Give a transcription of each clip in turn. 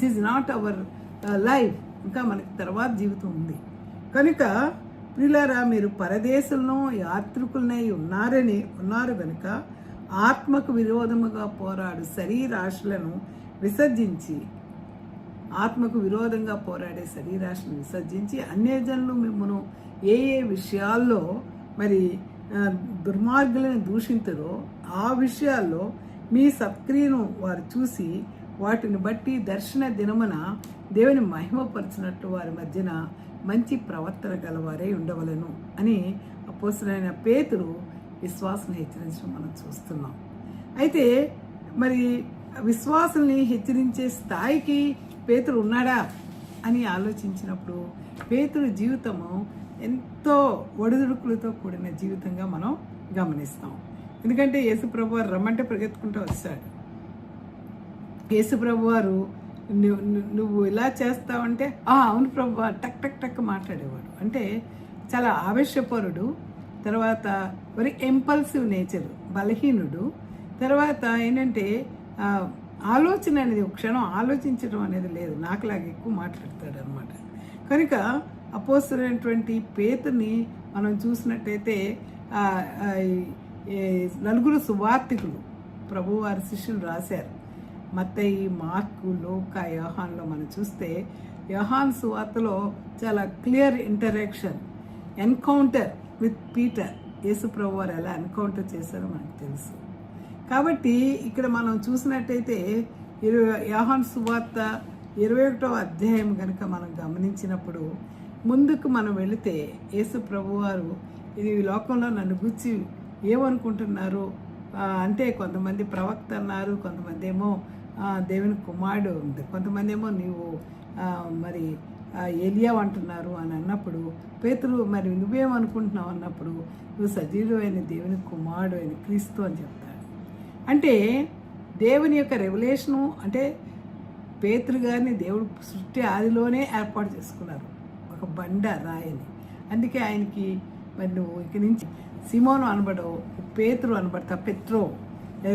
This is not our life ఇంకా మనకి తర్వాత జీవితం ఉంది. కనుక ప్రియులారా మీరు పరదేశంలో యాత్రికులనై ఉన్నారని ఉన్నారు కనుక ఆత్మకు విరోధముగా పోరాడు శరీరాశులను విసర్జించి ఆత్మకు విరోధంగా పోరాడే శరీరాశను విసర్జించి అన్యజనులు మిమ్మను ఏ ఏ విషయాల్లో మరి దుర్మార్గులను దూషించరో ఆ విషయాల్లో మీ సత్క్రియను వారు చూసి వాటిని బట్టి దర్శన దినమున దేవుని మహిమపరచినట్లు వారి మధ్యన మంచి ప్రవర్తన గలవారే ఉండవలను అని అపోసరైన పేతులు విశ్వాసం హెచ్చరించడం మనం చూస్తున్నాం. అయితే మరి విశ్వాసుల్ని హెచ్చరించే స్థాయికి పేతులు ఉన్నాడా అని ఆలోచించినప్పుడు పేతురు జీవితము ఎంతో ఒడిదుడుకులతో కూడిన జీవితంగా మనం గమనిస్తాం. ఎందుకంటే యేసుప్రభు వారు రమ్మంటే పరిగెత్తుకుంటూ వస్తాడు. యేసుప్రభు వారు నువ్వు నువ్వు- నువ్వు ఇలా చేస్తావంటే "ఆ, అవును ప్రభు టక్ టక్ టక్ మాట్లాడేవాడు. అంటే చాలా ఆవేశపరుడు తర్వాత వెరీ ఇంపల్సివ్ నేచర్ బలహీనుడు. తర్వాత ఏంటంటే ఆలోచన అనేది ఒక క్షణం ఆలోచించడం అనేది లేదు. నాకులాగా ఎక్కువ మాట్లాడతాడు అనమాట కనుక అపోసరైనటువంటి పేతుని మనం చూసినట్టయితే నలుగురు సువార్థికులు ప్రభువారి శిష్యులు రాశారు. మత్తయి మార్కు లోక యోహాన్లో మనం చూస్తే యోహాన్ సువార్తలో చాలా clear interaction encounter with Peter. Yesu ప్రభు వారు ఎలా ఎన్కౌంటర్ చేశారో మనకు తెలుసు. కాబట్టి ఇక్కడ మనం చూసినట్టయితే ఇరవై యోహాన్ సువార్త ఇరవై ఒకటో అధ్యాయం కనుక మనం గమనించినప్పుడు ముందుకు మనం వెళితే యేసు ప్రభువారు ఇది లోకంలో నన్ను గుచ్చి ఏమనుకుంటున్నారు? అంటే కొంతమంది ప్రవక్త అన్నారు కొంతమంది ఏమో దేవుని కుమారుడు ఉంది. కొంతమంది ఏమో నీవు మరి ఎలియా అంటున్నారు అని అన్నప్పుడు పేతురు మరి నువ్వేమనుకుంటున్నావు అన్నప్పుడు నువ్వు సజీవుడైన దేవుని కుమారుడు అయిన క్రీస్తు అని చెప్తాడు. అంటే దేవుని యొక్క రెవల్యూషను అంటే పేతురు గారిని దేవుడు సృష్టి ఆదిలోనే ఏర్పాటు చేసుకున్నారు. ఒక బండ రాయని. అందుకే ఆయనకి మరి నువ్వు ఇక నుంచి సిమోను అనబడవు పేతురు అనబడతా పెత్రో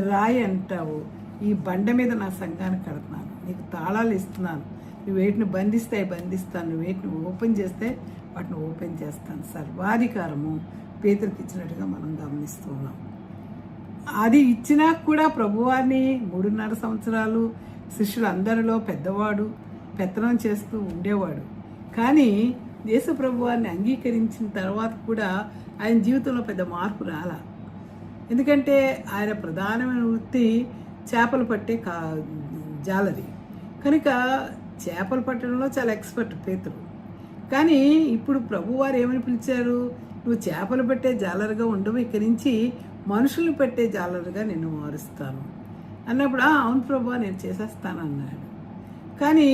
రాయి అంటావు. ఈ బండ మీద నా సంఘాన్ని కడుతున్నాను. నీకు తాళాలు ఇస్తున్నాను. నువ్వు వేటిని బంధిస్తే బంధిస్తాను. నువ్వు వేటిని ఓపెన్ చేస్తే వాటిని ఓపెన్ చేస్తాను. సర్వాధికారము పేతురికి ఇచ్చినట్టుగా మనం గమనిస్తూ ఉన్నాం. అది ఇచ్చినా కూడా ప్రభువారిని మూడున్నర సంవత్సరాలు శిష్యులందరిలో పెద్దవాడు పెత్తనం చేస్తూ ఉండేవాడు. కానీ యేసు ప్రభువారిని అంగీకరించిన తర్వాత కూడా ఆయన జీవితంలో పెద్ద మార్పు రాల. ఎందుకంటే ఆయన ప్రధానమైన వృత్తి చేపలు పట్టే కా జాలరి కనుక చేపలు పట్టడంలో చాలా ఎక్స్పర్ట్ పేతురు కానీ ఇప్పుడు ప్రభువారు ఏమని పిలిచారు? నువ్వు చేపలు పట్టే జాలరుగా ఉండవు ఇక్కడి నుంచి మనుషులు పెట్టే జాలరుగా నిన్ను మారుస్తాను. అన్నప్పుడు అవును ప్రభు నేను చేసేస్తాను అన్నాడు కానీ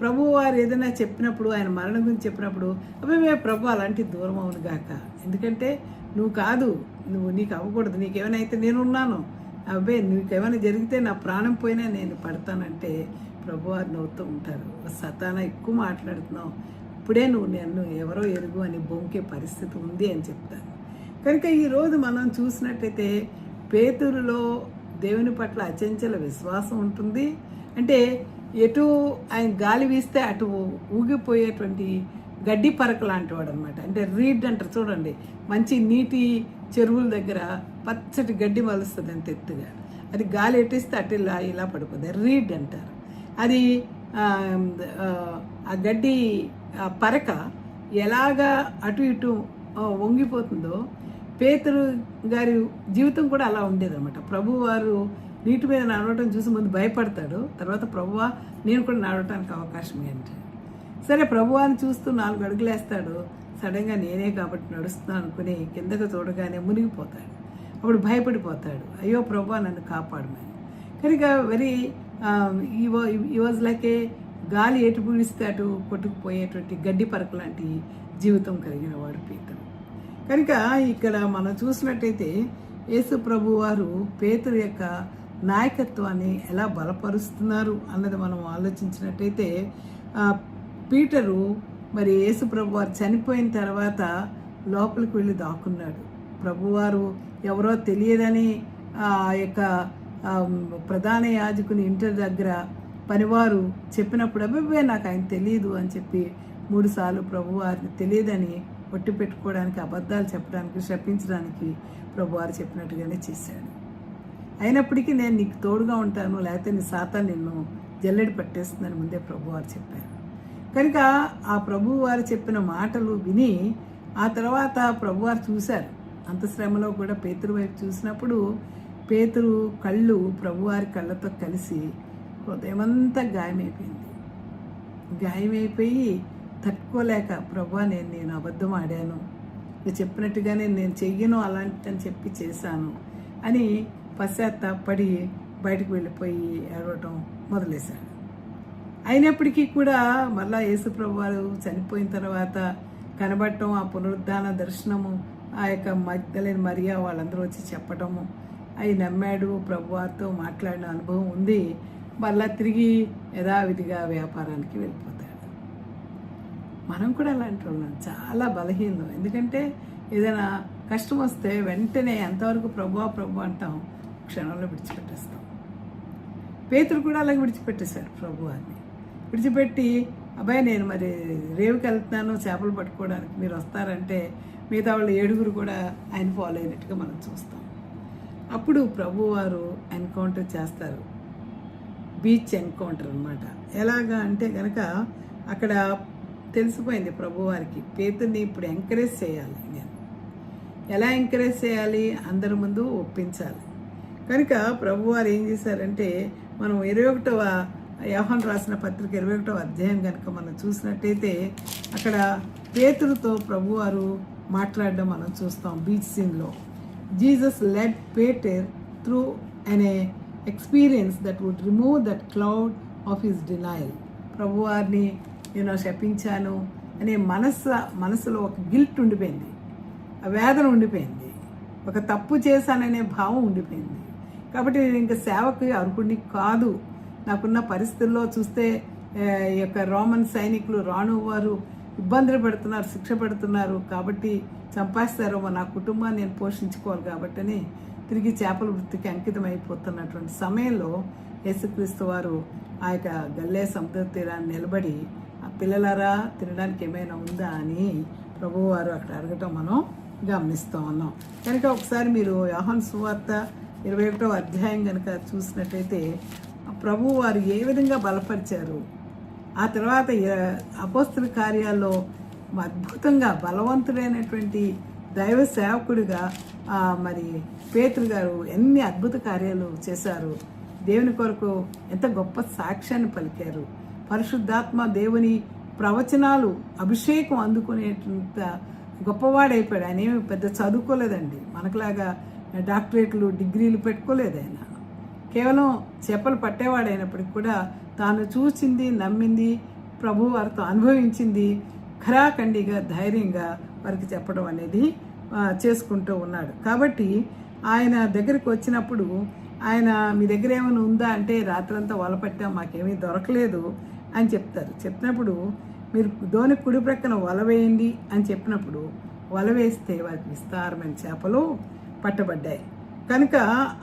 ప్రభు వారు ఏదైనా చెప్పినప్పుడు ఆయన మరణం గురించి చెప్పినప్పుడు అబ్బాయి ప్రభు అలాంటి దూరం అవును గాక. ఎందుకంటే నువ్వు కాదు నువ్వు నీకు అవ్వకూడదు. నీకేమైనా అయితే నేను అబ్బే నీకేమైనా జరిగితే నా ప్రాణం పోయినా నేను పడతానంటే ప్రభు వారు నవ్వుతూ ఉంటారు. సతానా ఎక్కువ మాట్లాడుతున్నావు. ఇప్పుడే నువ్వు నన్ను ఎవరో ఎరుగు అని బొంకే పరిస్థితి ఉంది అని చెప్తాను కనుక ఈరోజు మనం చూసినట్టయితే పేతురులో దేవుని పట్ల అచంచల విశ్వాసం ఉంటుంది. అంటే ఎటు ఆయన గాలి వీస్తే అటు ఊగిపోయేటువంటి గడ్డి పరక లాంటి వాడు అనమాట అంటే రీడ్ అంటారు. చూడండి మంచి నీటి చెరువుల దగ్గర పచ్చటి గడ్డి మలుస్తుంది అంత ఎత్తుగా అది గాలి ఎట్టిస్తే అటు ఇలా ఇలా పడిపోతుంది రీడ్ అంటారు. అది ఆ, గడ్డి ఆ పరక ఎలాగా అటు ఇటు వంగిపోతుందో పేతురు గారి జీవితం కూడా అలా ఉండేదన్నమాట. ప్రభు వారు నీటి మీద నడవటం చూసి ముందు భయపడతాడు. తర్వాత ప్రభువా నేను కూడా నడవటానికి అవకాశం ఏంటి? సరే ప్రభువాని చూస్తూ నాలుగు అడుగులేస్తాడు. సడన్గా నేనే కాబట్టి నడుస్తున్నాను అనుకుని కిందకు చూడగానే మునిగిపోతాడు. అప్పుడు భయపడిపోతాడు. అయ్యో ప్రభు నన్ను కాపాడమని. కనుక వెరీ ఈ వాజ్ లైక్ ఏ గాలి ఎటు పీడిస్తే అటు కొట్టుకుపోయేటువంటి గడ్డి పరక లాంటి జీవితం కలిగిన వాడు పీతరు. కనుక ఇక్కడ మనం చూసినట్టయితే యేసు ప్రభు వారు పేతురు యొక్క నాయకత్వాన్ని ఎలా బలపరుస్తున్నారు అన్నది మనం ఆలోచించినట్టయితే పీటరు మరి యేసు ప్రభువారు చనిపోయిన తర్వాత లోపలికి వెళ్ళి దాక్కున్నాడు. ప్రభువారు ఎవరో తెలియదని ఆ యొక్క ప్రధాన యాజకుని ఇంటి దగ్గర పనివారు చెప్పినప్పుడు అబ్బాయి నాకు ఆయన తెలియదు అని చెప్పి మూడుసార్లు ప్రభువారిని తెలియదని ఒట్టి పెట్టుకోవడానికి అబద్ధాలు చెప్పడానికి శపించడానికి ప్రభువారు చెప్పినట్టుగానే చేశాడు. అయినప్పటికీ నేను నీకు తోడుగా ఉంటాను లేకపోతే నీ సాతా నిన్ను జల్లెడి పట్టేస్తుందని ముందే ప్రభువారు చెప్పారు. కనుక ఆ ప్రభువారు చెప్పిన మాటలు విని ఆ తర్వాత ప్రభువారు చూశారు. అంత శ్రమలో కూడా పేతురు వైపు చూసినప్పుడు పేతురు కళ్ళు ప్రభువారి కళ్ళతో కలిసి హృదయమంతా గాయమైపోయింది. గాయమైపోయి తట్టుకోలేక ప్రభా నేను నేను అబద్ధం ఆడాను. నువ్వు చెప్పినట్టుగానే నేను చెయ్యను అలాంటి అని చెప్పి చేశాను అని పశ్చాత్తాపడి బయటకు వెళ్ళిపోయి ఏడవటం మొదలేశాడు అయినప్పటికీ కూడా మళ్ళా యేసుప్రభు వారు చనిపోయిన తర్వాత కనబడటం ఆ పునరుద్ధాన దర్శనము ఆ యొక్క మధ్యలేని మరియా వాళ్ళందరూ వచ్చి చెప్పటము అవి నమ్మాడు ప్రభువారితో మాట్లాడిన అనుభవం ఉంది. మళ్ళా తిరిగి యథావిధిగా వ్యాపారానికి వెళ్ళిపోతాడు. మనం కూడా అలాంటి వాళ్ళం. చాలా బలహీనం ఎందుకంటే ఏదైనా కష్టం వస్తే వెంటనే ఎంతవరకు ప్రభు ప్రభు అంటాం క్షణంలో విడిచిపెట్టేస్తాం. పేతురు కూడా అలాగే విడిచిపెట్టేశారు ప్రభు అని విడిచిపెట్టి అబ్బాయి నేను మరి రేవుకి వెళ్తున్నాను చేపలు పట్టుకోవడానికి మీరు వస్తారంటే మిగతా వాళ్ళు ఏడుగురు కూడా ఆయన ఫాలో అయినట్టుగా మనం చూస్తాం. అప్పుడు ప్రభువారు ఎన్కౌంటర్ చేస్తారు. బీచ్ ఎన్కౌంటర్ అనమాట ఎలాగా అంటే కనుక అక్కడ తెలిసిపోయింది ప్రభువారికి పేతుని ఇప్పుడు ఎంకరేజ్ చేయాలి నేను. ఎలా ఎంకరేజ్ చేయాలి? అందరి ముందు ఒప్పించాలి. కనుక ప్రభువారు ఏం చేశారంటే మనం ఇరవై ఒకటవ యోహన్ రాసిన పత్రిక ఇరవై ఒకటవ అధ్యాయం కనుక మనం చూసినట్టయితే అక్కడ పేతురుతో ప్రభువారు మాట్లాడడం మనం చూస్తాం బీచ్ సీన్లో. జీసస్ లెడ్ పేటర్ త్రూ అనే experience that would remove that cloud of his denial ప్రభువారిని నేను శపించాను అనే మనస్సు మనసులో ఒక గిల్ట్ ఉండిపోయింది. ఆ వేదన ఉండిపోయింది. ఒక తప్పు చేశాననే భావం ఉండిపోయింది. కాబట్టి నేను ఇంకా సేవకు అర్హుడిని కాదు. నాకున్న పరిస్థితుల్లో చూస్తే ఈ యొక్క రోమన్ సైనికులు రాణు వారు ఇబ్బందులు పెడుతున్నారు శిక్ష పెడుతున్నారు. కాబట్టి చంపేస్తారు నా కుటుంబాన్ని నేను పోషించుకోవాలి కాబట్టని తిరిగి చేపల వృత్తికి అంకితం అయిపోతున్నటువంటి సమయంలో యేసుక్రీస్తు వారు ఆ యొక్క గల్లే సముద్ర తీరాన్ని నిలబడి ఆ పిల్లలారా తినడానికి ఏమైనా ఉందా? అని ప్రభువు వారు అక్కడ అడగటం మనం గమనిస్తూ ఉన్నాం. కనుక ఒకసారి మీరు యోహన్ సువార్త ఇరవై ఒకటో అధ్యాయం కనుక చూసినట్టయితే ప్రభు వారు ఏ విధంగా బలపరిచారు? ఆ తర్వాత అపోస్తుల కార్యాల్లో అద్భుతంగా బలవంతుడైనటువంటి దైవ సేవకుడిగా మరి పేతురు గారు ఎన్ని అద్భుత కార్యాలు చేశారు. దేవుని కొరకు ఎంత గొప్ప సాక్ష్యాన్ని పలికారు. పరిశుద్ధాత్మ దేవుని ప్రవచనాలు అభిషేకం అందుకునేంత గొప్పవాడైపోయాడు. ఆయన ఏమి పెద్ద చదువుకోలేదండి. మనకులాగా డాక్టరేట్లు డిగ్రీలు పెట్టుకోలేదు ఆయన. కేవలం చేపలు పట్టేవాడైనప్పటికి కూడా తాను చూసింది నమ్మింది ప్రభు వారితో అనుభవించింది ఖరాఖండిగా ధైర్యంగా వారికి చెప్పడం అనేది చేసుకుంటూ ఉన్నాడు. కాబట్టి ఆయన దగ్గరికి వచ్చినప్పుడు ఆయన మీ దగ్గర ఏమైనా ఉందా? అంటే రాత్రంతా వలపట్టాం మాకేమీ దొరకలేదు అని చెప్తారు. చెప్పినప్పుడు మీరు ధోని కుడి ప్రక్కన వల వేయండి అని చెప్పినప్పుడు వల వేస్తే వారికి విస్తారమైన చేపలు పట్టబడ్డాయి. కనుక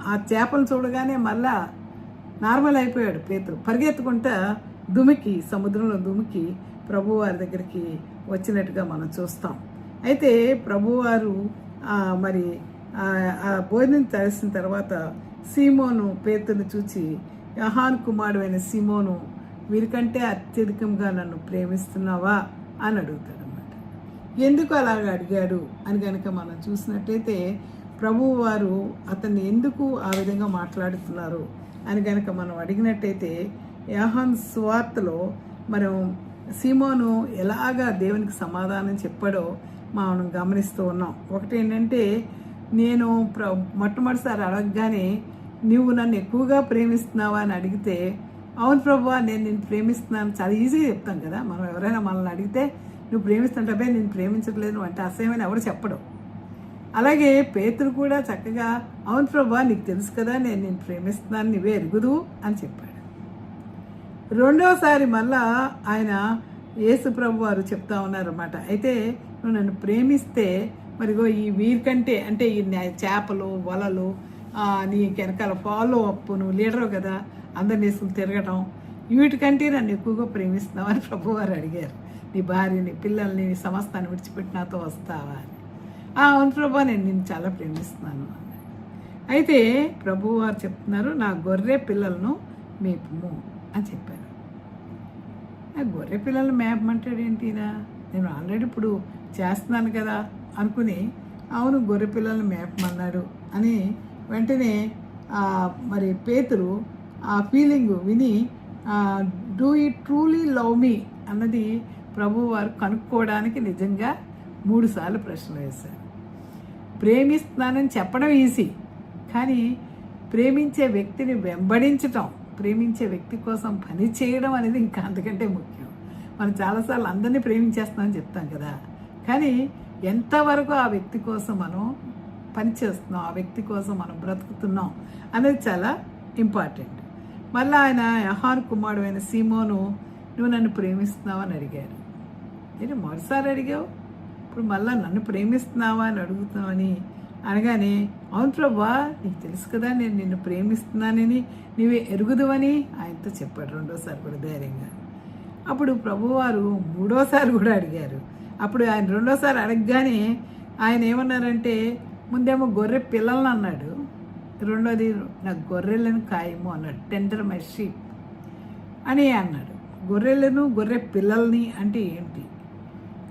ఆ చేపలు చూడగానే మళ్ళా నార్మల్ అయిపోయాడు పేతురు. పరిగెత్తుకుంటా దుమికి సముద్రంలో దుమికి ప్రభువారి దగ్గరికి వచ్చినట్టుగా మనం చూస్తాం. అయితే ప్రభువారు మరి ఆ భోజనం చేసిన తర్వాత సీమోను పేతుని చూచి యహాన్ కుమారుడైన సీమోను వీరికంటే అత్యధికంగా నన్ను ప్రేమిస్తున్నావా? అని అడుగుతాడు అనమాట ఎందుకు అలాగ అడిగాడు? అని కనుక మనం చూసినట్టయితే ప్రభువు వారు అతన్ని ఎందుకు ఆ విధంగా మాట్లాడుతున్నారు అని కనుక మనం అడిగినట్టయితే యాహాన్ సువార్తలో మనం సీమోను ఎలాగా దేవునికి సమాధానం చెప్పాడో మనం గమనిస్తూ ఉన్నాం. ఒకటి ఏంటంటే నేను ప్ర మొట్టమొదటిసారి అడగగానే నువ్వు నన్ను ఎక్కువగా ప్రేమిస్తున్నావా? అని అడిగితే అవును ప్రభు నేను నేను ప్రేమిస్తున్నాను. చాలా ఈజీగా చెప్తాం కదా. మనం ఎవరైనా మనల్ని అడిగితే నువ్వు ప్రేమిస్తుంటే నేను ప్రేమించట్లేదు అంటే అసహ్యమైన ఎవరు చెప్పడం. అలాగే పేతురు కూడా చక్కగా అవును ప్రభా నీకు తెలుసు కదా నేను నేను ప్రేమిస్తున్నాను నువ్వే ఎరుగుదు అని చెప్పాడు. రెండవసారి మళ్ళా ఆయన యేసు ప్రభు వారు చెప్తా ఉన్నారన్నమాట. అయితే నువ్వు నన్ను ప్రేమిస్తే మరిగో ఈ వీరికంటే అంటే ఈ చేపలు వలలు నీ వెనకాల ఫాలో అప్ నువ్వు లీడరు కదా అందరిని వేసుకుని తిరగటం వీటికంటే నన్ను ఎక్కువగా ప్రేమిస్తున్నావు అని ప్రభువారు అడిగారు. నీ భార్యని పిల్లల్ని సమస్తాన్ని విడిచిపెట్టి నాతో వస్తావా అని. అవును ప్రభా నేను నిన్ను చాలా ప్రేమిస్తున్నాను. అయితే అయితే ప్రభువారు చెప్తున్నారు నా గొర్రె పిల్లలను మేపుము అని చెప్పారు. నా గొర్రె పిల్లలు మేపమంటాడు ఏంటినా నేను ఆల్రెడీ ఇప్పుడు చేస్తున్నాను కదా అనుకుని అవును గొర్రె పిల్లలను మేపమన్నాడు అని వెంటనే ఆ, మరి పేతురు ఆ ఫీలింగ్ విని డూ ఈ ట్రూలీ లవ్ మీ అన్నది ప్రభువారు కనుక్కోవడానికి నిజంగా మూడుసార్లు ప్రశ్నలు ప్రశ్న వేశారు. ప్రేమిస్తున్నానని చెప్పడం ఈజీ. కానీ ప్రేమించే వ్యక్తిని వెంబడించటం ప్రేమించే వ్యక్తి కోసం పని చేయడం అనేది ఇంకా అంతకంటే ముఖ్యం. మనం చాలాసార్లు అందరినీ ప్రేమించేస్తున్నామని చెప్తాం కదా. కానీ ఎంతవరకు ఆ వ్యక్తి కోసం మనం పనిచేస్తున్నాం ఆ వ్యక్తి కోసం మనం బ్రతుకుతున్నాం అనేది చాలా ఇంపార్టెంట్. మళ్ళీ ఆయన యహాన్ కుమారుడు అయిన సీమోను నువ్వు నన్ను ప్రేమిస్తున్నావు అని అడిగారు. నేను మరోసారి అడిగావు? ఇప్పుడు మళ్ళీ నన్ను ప్రేమిస్తున్నావా అని అడుగుతున్నావని అనగానే అవును ప్రభా నీకు తెలుసు కదా నేను నిన్ను ప్రేమిస్తున్నానని నీవే ఎరుగుదువని ఆయనతో చెప్పాడు రెండోసారి కూడా ధైర్యంగా. అప్పుడు ప్రభువారు మూడోసారి కూడా అడిగారు. అప్పుడు ఆయన రెండోసారి అడగగానే ఆయన ఏమన్నారంటే ముందేమో గొర్రె పిల్లల్ని అన్నాడు. రెండోది నాకు గొర్రెలను ఖాయము అన్నాడు టెండర్ మై షీప్ అని అన్నాడు. గొర్రెలను గొర్రె పిల్లల్ని అంటే ఏంటి?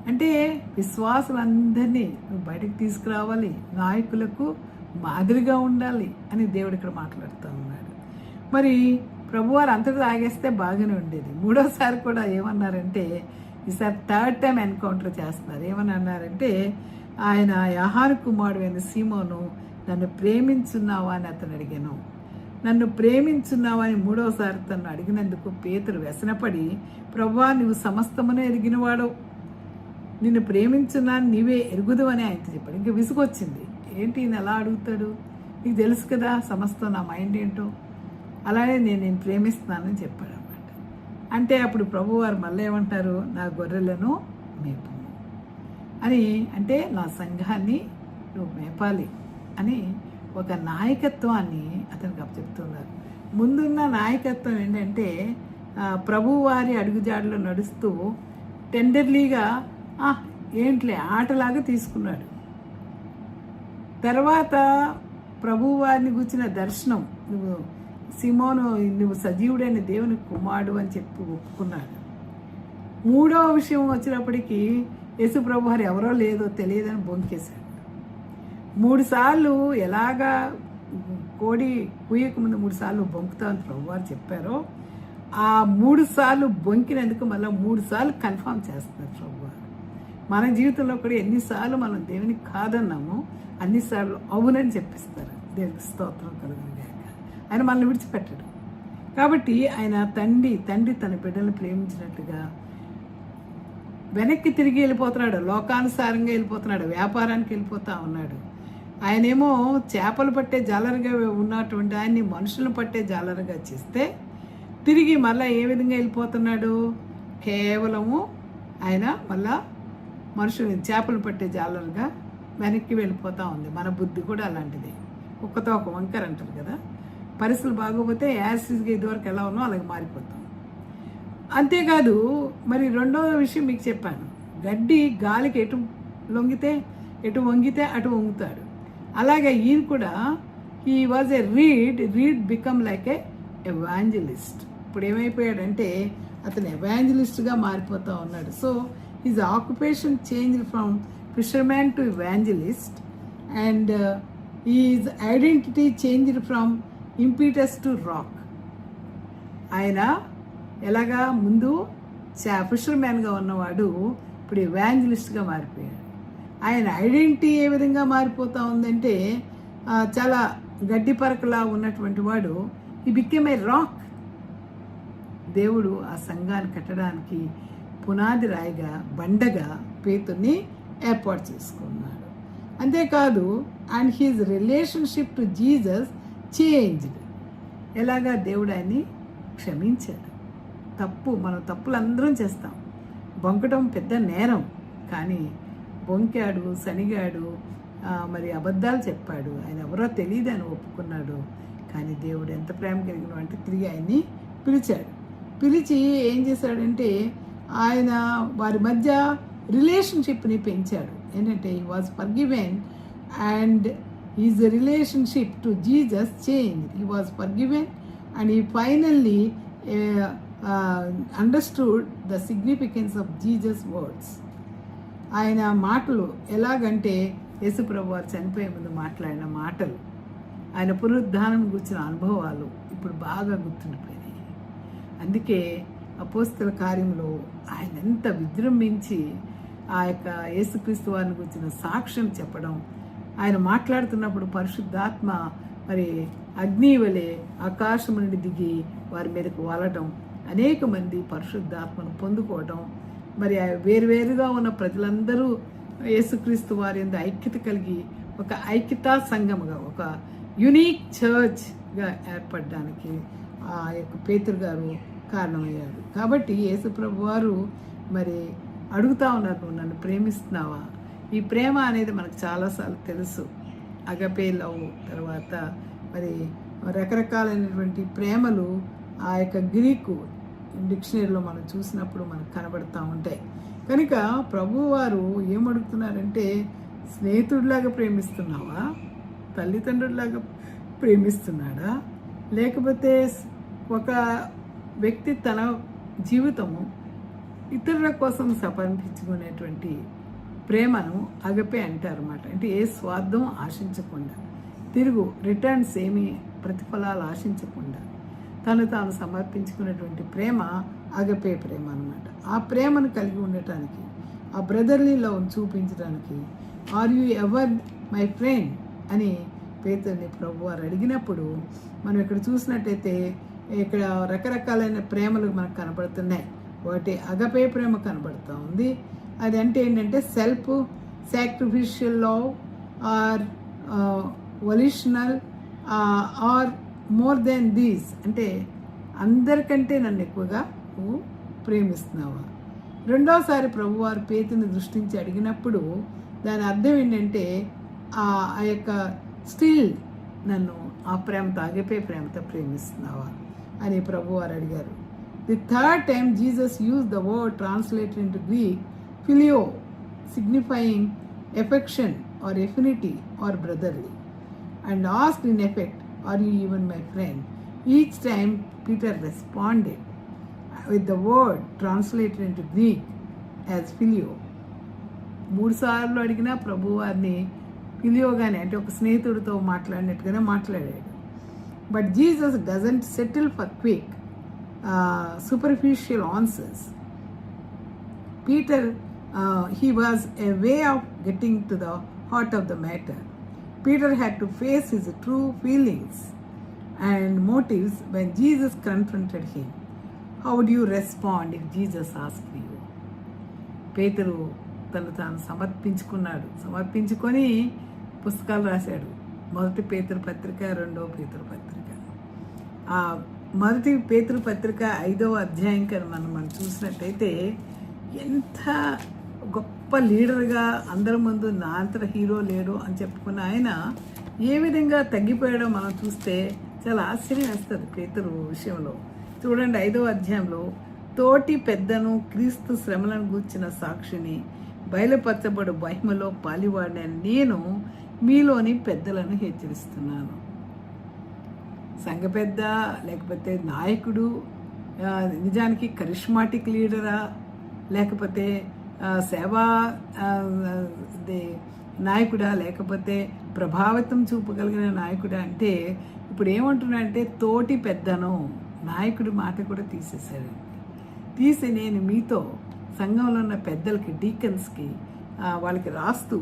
అంటే విశ్వాసులందరినీ నువ్వు బయటకు తీసుకురావాలి నాయకులకు మాదిరిగా ఉండాలి అని దేవుడు ఇక్కడ మాట్లాడుతూ ఉన్నాడు. మరి ప్రభువారు అంతటి తాగేస్తే బాగానే ఉండేది. మూడోసారి కూడా ఏమన్నారంటే ఈసారి థర్డ్ టైం ఎన్కౌంటర్ చేస్తున్నారు. ఏమని అన్నారంటే ఆయన యహాను కుమారుడు అయిన సీమోను నన్ను ప్రేమించున్నావా అని అతను అడిగాను. నన్ను ప్రేమించున్నావా అని మూడోసారి తను అడిగినందుకు పేతురు వ్యసనపడి ప్రభా నువ్వు సమస్తమునే ఎరిగినవాడు నిన్ను ప్రేమించున్నాను నీవే ఎరుగుదు అని ఆయనతో చెప్పాడు. ఇంకా విసుగొచ్చింది. ఏంటి ఈయన ఎలా అడుగుతాడు? నీకు తెలుసు కదా సమస్తం నా మైండ్ ఏంటో. అలానే నేను నేను ప్రేమిస్తున్నానని చెప్పాడు అనమాట అంటే అప్పుడు ప్రభువారు మళ్ళీ ఏమంటారు? నా గొర్రెలను మేపు. అని అంటే నా సంఘాన్ని నువ్వు మేపాలి అని ఒక నాయకత్వాన్ని అతనికి అప్పచెప్తున్నారు. ముందున్న నాయకత్వం ఏంటంటే ప్రభువారి అడుగుజాడలో నడుస్తూ టెండర్లీగా ఏంట్లే ఆటలాగా తీసుకున్నాడు. తర్వాత ప్రభువారిని గుర్చిన దర్శనం నువ్వు సిమోను నువ్వు సజీవుడైన దేవుని కుమారుడు అని చెప్పి ఒప్పుకున్నాడు. మూడవ విషయం వచ్చినప్పటికీ యేసు ప్రభు వారు ఎవరో లేదో తెలియదని బొంకేశాడు. మూడుసార్లు ఎలాగా కోడి కూయక ముందు మూడు సార్లు బొంకుతామని ప్రభు వారు చెప్పారో ఆ మూడు సార్లు బొంకినందుకు మళ్ళీ మూడు సార్లు కన్ఫర్మ్ చేస్తున్నారు ప్రభు మన జీవితంలో కూడా ఎన్నిసార్లు మనం దేవుని కాదన్నామో అన్నిసార్లు అవునని చెప్పిస్తారు. దేవునికి స్తోత్రం కలుగును ఆయన మనల్ని విడిచిపెట్టడు. కాబట్టి ఆయన తండ్రి తండ్రి తన బిడ్డలను ప్రేమించినట్టుగా వెనక్కి తిరిగి వెళ్ళిపోతున్నాడు. లోకానుసారంగా వెళ్ళిపోతున్నాడు. వ్యాపారానికి వెళ్ళిపోతా ఉన్నాడు. ఆయనేమో చేపలు పట్టే జాలరుగా ఉన్నటువంటి ఆయన్ని మనుషులను పట్టే జాలరుగా చేస్తే తిరిగి మళ్ళీ ఏ విధంగా వెళ్ళిపోతున్నాడు? కేవలము ఆయన మళ్ళా మనుషులు చేపలు పట్టే జాలరుగా వెనక్కి వెళ్ళిపోతూ ఉంది. మన బుద్ధి కూడా అలాంటిది. ఒక్కతో ఒక వంకర అంటారు కదా. పరిస్థితులు బాగోపోతే యాసిడ్గా ఇదివరకు ఎలా ఉన్నో అలాగే మారిపోతాం. అంతేకాదు మరి రెండో విషయం మీకు చెప్పాను. గడ్డి గాలికి ఎటు లొంగితే ఎటు వంగితే అటు వంగుతాడు. అలాగే ఈయన కూడా he was a reed reed become like a evangelist ఇప్పుడు ఏమైపోయాడంటే అతను ఎవాంజలిస్ట్గా మారిపోతూ ఉన్నాడు. So his occupation change from to to and and is identity changed from impetus to rock ఆయన ఎలాగా ముందు ఫిషర్మ్యాన్గా ఉన్నవాడు ఇప్పుడు ఎవాంజలిస్ట్గా మారిపోయాడు. ఆయన ఐడెంటిటీ ఏ విధంగా మారిపోతా ఉందంటే చాలా గడ్డి పరకలా ఉన్నటువంటి వాడు ఈ బిక్కెమ్ ఏ రాక్ దేవుడు ఆ సంఘాన్ని కట్టడానికి పునాది రాయిగా బండగా పేతుని ఏర్పాటు చేసుకున్నాడు. అంతేకాదు and his relationship to Jesus changed ఎలాగా దేవుడు ఆయన్ని క్షమించాడు. తప్పు మనం తప్పులు అందరం చేస్తాం. బొంకటం పెద్ద నేరం కానీ బొంకాడు శనిగాడు మరి అబద్ధాలు చెప్పాడు. ఆయన ఎవరో తెలియదని ఒప్పుకున్నాడు. కానీ దేవుడు ఎంత ప్రేమ కలిగిన అంటే తిరిగి ఆయన్ని పిలిచాడు. పిలిచి ఏం చేశాడంటే ఆయన వారి మధ్య రిలేషన్షిప్ని పెంచాడు. ఏంటంటే he was forgiven and is relationship to Jesus change he was forgiven and he finally understood the significance of Jesus words ఆయన మాటలు ఎలాగంటే యేసుప్రభు వారు చనిపోయే ముందు మాట్లాడిన మాటలు. ఆయన పునరుద్ధానం గురించిన అనుభవాలు ఇప్పుడు బాగా గుర్తుండిపోయినాయి. అందుకే అపోస్తల కార్యంలో ఆయన ఎంత విజృంభించి ఆ యొక్క యేసుక్రీస్తు వారిని గురించిన సాక్ష్యం చెప్పడం ఆయన మాట్లాడుతున్నప్పుడు పరిశుద్ధాత్మ మరి అగ్ని వలె ఆకాశం నుండి దిగి వారి మీదకు వాలటం అనేక మంది పరిశుద్ధాత్మను పొందుకోవటం మరి వేరువేరుగా ఉన్న ప్రజలందరూ యేసుక్రీస్తు వారి ఐక్యత కలిగి ఒక ఐక్యతా సంఘముగా ఒక యునీక్ చర్చ్గా ఏర్పడడానికి ఆ యొక్క పేతురు గారు కారణమయ్యాడు. కాబట్టి యేసుప్రభు వారు మరి అడుగుతా ఉన్నారు "నువ్వు నన్ను ప్రేమిస్తున్నావా? ఈ ప్రేమ అనేది మనకు చాలాసార్లు తెలుసు. అగపే లవ్ తర్వాత మరి రకరకాలైనటువంటి ప్రేమలు ఆ యొక్క గ్రీకు డిక్షనరీలో మనం చూసినప్పుడు మనకు కనబడుతూ ఉంటాయి. కనుక ప్రభువారు ఏమడుగుతున్నారంటే స్నేహితుడిలాగా ప్రేమిస్తున్నావా? తల్లిదండ్రుల్లాగా ప్రేమిస్తున్నాడా? లేకపోతే ఒక వ్యక్తి తన జీవితము ఇతరుల కోసం సమర్పించుకునేటువంటి ప్రేమను అగపే అంటారన్నమాట. అంటే ఏ స్వార్థం ఆశించకుండా తిరుగు రిటర్న్స్ ఏమీ ప్రతిఫలాలు ఆశించకుండా తను తాను సమర్పించుకునేటువంటి ప్రేమ అగపే ప్రేమ అనమాట ఆ ప్రేమను కలిగి ఉండటానికి ఆ బ్రదర్లీ లవ్ చూపించడానికి are you ever my friend అని పేతుని ప్రభు వారు అడిగినప్పుడు మనం ఇక్కడ చూసినట్టయితే ఇక్కడ రకరకాలైన ప్రేమలు మనకు కనబడుతున్నాయి. ఒకటి అగపే ప్రేమ కనబడుతూ ఉంది. అది అంటే ఏంటంటే self sacrificial love or volitional or more than these అంటే అందరికంటే నన్ను ఎక్కువగా నువ్వు ప్రేమిస్తున్నావా? రెండోసారి ప్రభువారు పేతుని దృష్టించి అడిగినప్పుడు దాని అర్థం ఏంటంటే ఆ ఆ యొక్క స్టిల్ నన్ను ఆ ప్రేమతో ఆగిపోయే ప్రేమతో ప్రేమిస్తున్నావా? అని ప్రభువారు అడిగారు. The third time Jesus use the word translated into Greek phileo signifying affection or affinity or brotherly and asked in effect are you even my friend each time Peter responded with the word translated into Greek as filio. మూడు సార్లు అడిగినా ప్రభు వారిని అంటే ఒక స్నేహితుడితో మాట్లాడినట్టుగానే మాట్లాడాడు. But Jesus doesn't settle for quick superficial answers Peter, uh, he was a way of getting to the heart of the matter. Peter had to face his true feelings and motives when Jesus confronted him. How would you respond if Jesus asked you? పేతురు తను తాను సమర్పించుకున్నాడు సమర్పించుకొని పుస్తకాలు రాశాడు మొదటి పేతురు పత్రిక రెండవ పేతృపత్రిక పత్రిక. ఆ మొదటి పేతృపత్రిక పత్రిక ఐదవ అధ్యాయం కానీ మనం మనం చూసినట్టయితే ఎంత గొప్ప లీడర్గా అందరి ముందు నా అంతర హీరో లేడు అని చెప్పుకున్న ఆయన ఏ విధంగా తగ్గిపోయాడో మనం చూస్తే చాలా ఆశ్చర్యం వేస్తుంది పేతురు విషయంలో. చూడండి ఐదవ అధ్యాయంలో తోటి పెద్దను క్రీస్తు శ్రమలను గూర్చిన సాక్షిని బయలుపరచబడు మహిమలో పాలివాడిన నేను మీలోని పెద్దలను హెచ్చరిస్తున్నాను. సంఘ పెద్ద లేకపోతే నాయకుడు నిజానికి కరిష్మాటిక్ లీడరా లేకపోతే సేవా నాయకుడా లేకపోతే ప్రభావితం చూపగలిగిన నాయకుడా అంటే ఇప్పుడు ఏమంటున్నాడంటే తోటి పెద్దను నాయకుడి మాట కూడా తీసేశాడు తీసి నేను మీతో సంఘంలో ఉన్న పెద్దలకి డీకన్స్కి వాళ్ళకి రాస్తూ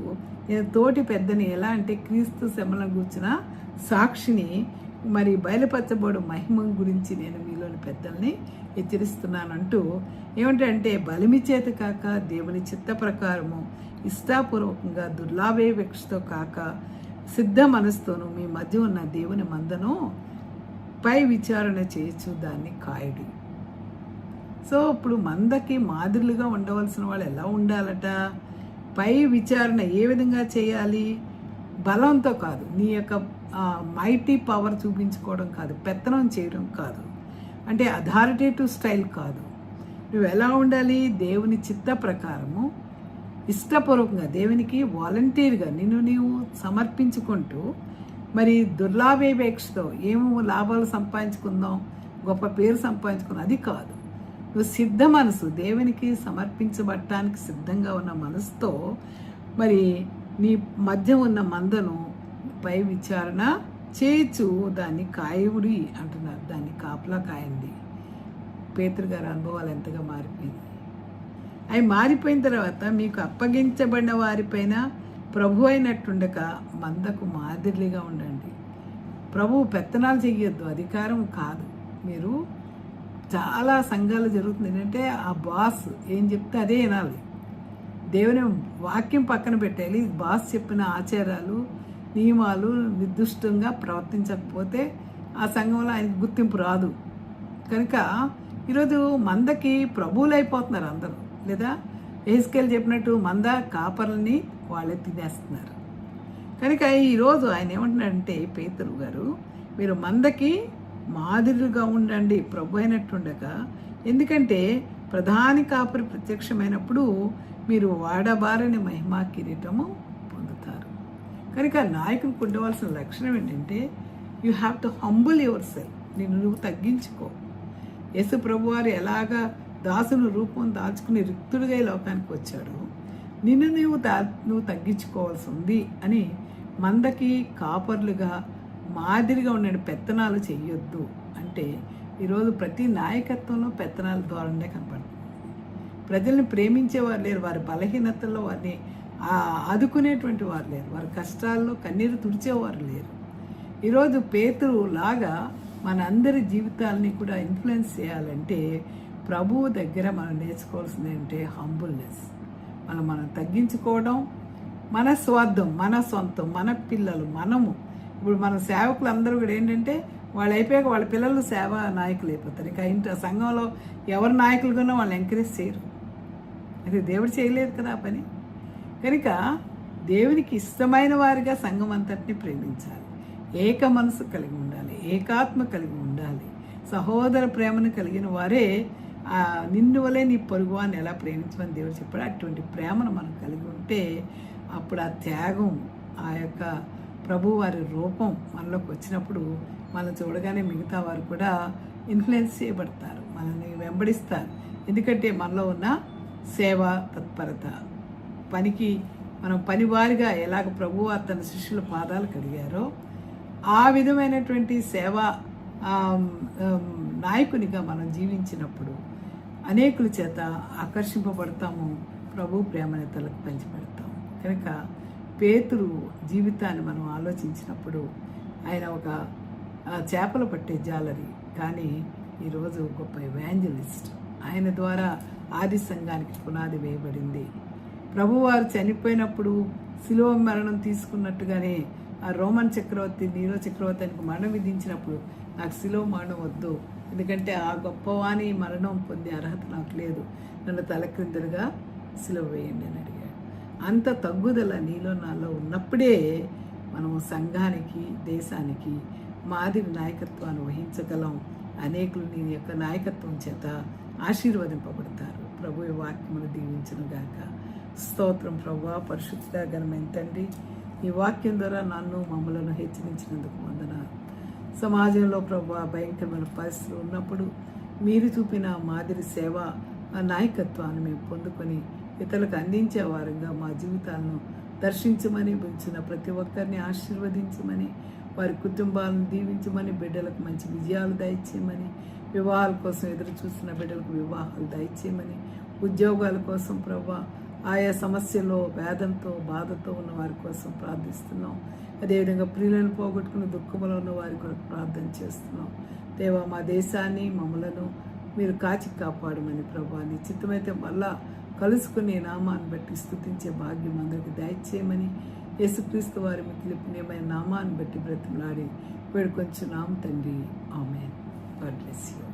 తోటి పెద్దని ఎలా అంటే క్రీస్తు శమలం కూర్చున్న సాక్షిని మరి బయలుపరచబడు మహిమ గురించి నేను మీలోని పెద్దల్ని హెచ్చరిస్తున్నానంటూ ఏమిటంటే బలిమి చేత కాక దేవుని చిత్త ప్రకారము ఇష్టాపూర్వకంగా దుర్లాభేక్షతో కాక సిద్ధ మనసుతోనూ మీ మధ్య ఉన్న దేవుని మందను పై విచారణ చేయొచ్చు దాన్ని కాయుడి. సో ఇప్పుడు మందకి మాదిరిలుగా ఉండవలసిన వాళ్ళు ఎలా ఉండాలట? పై విచారణ ఏ విధంగా చేయాలి? బలంతో కాదు. నీ యొక్క మైటీ పవర్ చూపించుకోవడం కాదు. పెత్తనం చేయడం కాదు. అంటే అథారిటేటివ్ స్టైల్ కాదు. నువ్వు ఎలా ఉండాలి? దేవుని చిత్త ప్రకారము ఇష్టపూర్వకంగా దేవునికి వాలంటీర్గా నిన్ను నీవు సమర్పించుకుంటూ మరి దుర్లాభేపేక్షతో ఏమో లాభాలు సంపాదించుకుందాం గొప్ప పేరు సంపాదించుకుందాం అది కాదు. నువ్వు సిద్ధ మనసు దేవునికి సమర్పించబడటానికి సిద్ధంగా ఉన్న మనసుతో మరి నీ మధ్య ఉన్న మందను పై విచారణ చేయొచ్చు దాన్ని కాయవుడి అంటున్నారు. దాన్ని కాపలా కాయండి. పేతురు గారి అనుభవాలు ఎంతగా మారిపోయింది అవి మారిపోయిన తర్వాత మీకు అప్పగించబడిన వారిపైన ప్రభు అయినట్టుండక మందకు మాదిరిగా ఉండండి. ప్రభు పెత్తనాలు చెయ్యొద్దు అధికారం కాదు. మీరు చాలా సంఘాలు జరుగుతుంది. ఏంటంటే ఆ బాస్ ఏం చెప్తే అదే వినాలి. దేవుని వాక్యం పక్కన పెట్టాలి బాస్ చెప్పిన ఆచారాలు నియమాలు నిర్దిష్టంగా ప్రవర్తించకపోతే ఆ సంఘంలో ఆయనకు గుర్తింపు రాదు. కనుక ఈరోజు మందకి ప్రభువులు అయిపోతున్నారు అందరూ లేదా ఏస్కేల్ చెప్పినట్టు మంద కాపర్లని వాళ్ళే తినేస్తున్నారు. కనుక ఈరోజు ఆయన ఏమంటున్నాడంటే పేతురు గారు మీరు మందకి మాదిరిగా ఉండండి ప్రభు అయినట్టుండగా ఎందుకంటే ప్రధాని కాపరి ప్రత్యక్షమైనప్పుడు మీరు వాడబారని మహిమా కిరీటము పొందుతారు. కనుక నాయకునికి ఉండవలసిన లక్షణం ఏంటంటే you have to humble yourself నిన్ను నువ్వు తగ్గించుకో. యేసు ప్రభువారు ఎలాగా దాసును రూపం దాచుకుని రిక్తుడిగా ఈ లోకానికి వచ్చాడు నిన్ను నువ్వు దా నువ్వు తగ్గించుకోవాల్సి ఉంది అని మందకి కాపర్లుగా మాదిరిగా ఉండే పెత్తనాలు చేయొద్దు అంటే ఈరోజు ప్రతి నాయకత్వంలో పెత్తనాల ద్వారానే కనపడుతుంది. ప్రజల్ని ప్రేమించేవారు లేరు వారి బలహీనతల్లో వారిని ఆదుకునేటువంటి వారు లేరు వారి కష్టాల్లో కన్నీరు తుడిచేవారు లేరు. ఈరోజు పేతురు లాగా మనందరి జీవితాలని కూడా ఇన్ఫ్లుయెన్స్ చేయాలంటే ప్రభువు దగ్గర మనం నేర్చుకోవాల్సింది ఏంటంటే హంబుల్నెస్. మనం మనం తగ్గించుకోవడం మన స్వార్థం మన సొంతం మన పిల్లలు మనము ఇప్పుడు మన సేవకులు అందరూ కూడా ఏంటంటే వాళ్ళు అయిపోయాక వాళ్ళ పిల్లలు సేవ నాయకులు అయిపోతారు. ఇక ఇంటి సంఘంలో ఎవరు నాయకులుగానో వాళ్ళు ఎంకరేజ్ చేయరు. అది దేవుడు చేయలేదు కదా ఆ పని? కనుక దేవునికి ఇష్టమైన వారిగా సంఘం అంతటిని ప్రేమించాలి. ఏక మనసు కలిగి ఉండాలి. ఏకాత్మ కలిగి ఉండాలి. సహోదర ప్రేమను కలిగిన వారే నిన్ను వలే నీ పొరుగు అని ఎలా ప్రేమించమని దేవుడు చెప్పాడు. అటువంటి ప్రేమను మనం కలిగి ఉంటే అప్పుడు ఆ త్యాగం ఆ యొక్క ప్రభు వారి రూపం మనలోకి వచ్చినప్పుడు మనం చూడగానే మిగతా వారు కూడా ఇన్ఫ్లుయెన్స్ చేయబడతారు మనల్ని వెంబడిస్తారు. ఎందుకంటే మనలో ఉన్న సేవ తత్పరత పనికి మనం పనివారిగా ఎలాగ ప్రభువారు తన శిష్యుల పాదాలు కడిగారో ఆ విధమైనటువంటి సేవ నాయకునిగా మనం జీవించినప్పుడు అనేకుల చేత ఆకర్షింపబడతాము ప్రభు ప్రేమని తలకు పంచిపెడతాము. కనుక పేతురు జీవితాన్ని మనం ఆలోచించినప్పుడు ఆయన ఒక చేపలు పట్టే జాలరి. కానీ ఈరోజు గొప్ప ఎవాంజలిస్ట్. ఆయన ద్వారా ఆది సంఘానికి పునాది వేయబడింది. ప్రభువారు చనిపోయినప్పుడు శిలువ మరణం తీసుకున్నట్టుగానే ఆ రోమన్ చక్రవర్తి నీరో చక్రవర్తి మరణం విధించినప్పుడు నాకు శిలువ మరణం వద్దు. ఎందుకంటే ఆ గొప్పవాణి మరణం పొందే అర్హత నాకు లేదు. నన్ను తలక్రిందులుగా సిలువ వేయండి అని అడిగాను అంత తగ్గుదల నీలో నాలో ఉన్నప్పుడే మనం సంఘానికి దేశానికి మాదిరి నాయకత్వాన్ని వహించగలం. అనేకులు నీ యొక్క నాయకత్వం చేత ఆశీర్వదింపబడతారు. ప్రభు వాక్యమును దీవించను గాక. స్తోత్రం ప్రభు పరిశుద్ధ గణమైన తండ్రి ఈ వాక్యం ద్వారా నన్ను మమ్మలను హెచ్చరించినందుకు వందనాలు. సమాజంలో ప్రభు భయంకరమైన పరిస్థితులు ఉన్నప్పుడు మీరు చూపిన మాదిరి సేవ నాయకత్వాన్ని మేము పొందుకొని ఇతరులకు అందించే వారంగా మా జీవితాలను దర్శించమని పిలిచిన ప్రతి ఒక్కరిని ఆశీర్వదించమని వారి కుటుంబాలను దీవించమని బిడ్డలకు మంచి విజయాలు దయచేయమని వివాహాల కోసం ఎదురు చూసిన బిడ్డలకు వివాహాలు దయచేయమని ఉద్యోగాల కోసం ప్రభా ఆయా సమస్యలో వేదంతో బాధతో ఉన్న వారి కోసం ప్రార్థిస్తున్నాం. అదేవిధంగా ప్రియులను పోగొట్టుకుని దుఃఖంలో ఉన్న వారి కొరకు ప్రార్థన చేస్తున్నాం. దేవా మా దేశాన్ని మమ్మలను మీరు కాచి కాపాడమని ప్రభా నిశ్చితమైతే మళ్ళా కలుసుకునే నామాన్ని బట్టి స్థుతించే భాగ్యం అందరికి దయచేయమని యేసుక్రీస్తు వారి మిక్కిలి పుణ్యమైన నామాన్ని బట్టి బ్రతిమలాడి వేడుకొంచున్నాం తండ్రి. ఆమె గాడ్ బ్లెస్ యూ.